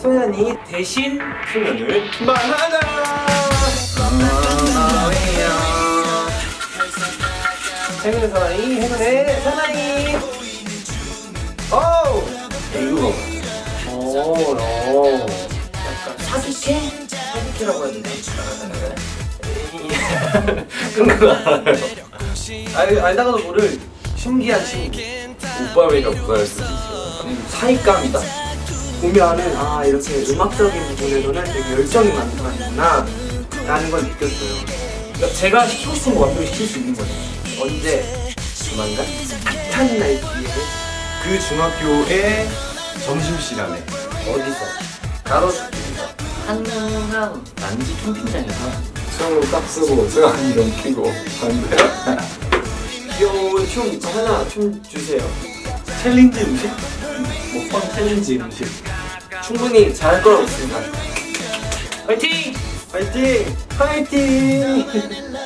소연이 대신 수면을 말하자. 행운의 사나이 행운의 사나이 이거 오, 오. 약간 사기캐? 사기캐라고 해야 되나? 그거 알아요. 알, 알다가도 모를 신기한 친구 부자일 수도 있어요. 사익감이다 보면은 아 이렇게 음악적인 부분에서는 되게 열정이 많구나 라는 걸 느꼈어요 그러니까 제가 시키고 싶은 거 완벽히 시킬 수 있는 거죠 언제? 조만간? 핫한 날 기회에 그 중학교의 점심시간에 어디서? 가로수길에서 한강 난지 캠핑장에서 수영으로 딱 쓰고 수영이 넘기고 반대. 귀여운 춤 하나 춤 주세요 챌린지 음식? 먹방 챌린지 음식 충분히 잘할 거라고 믿습니다 화이팅! 파이팅! 파이팅!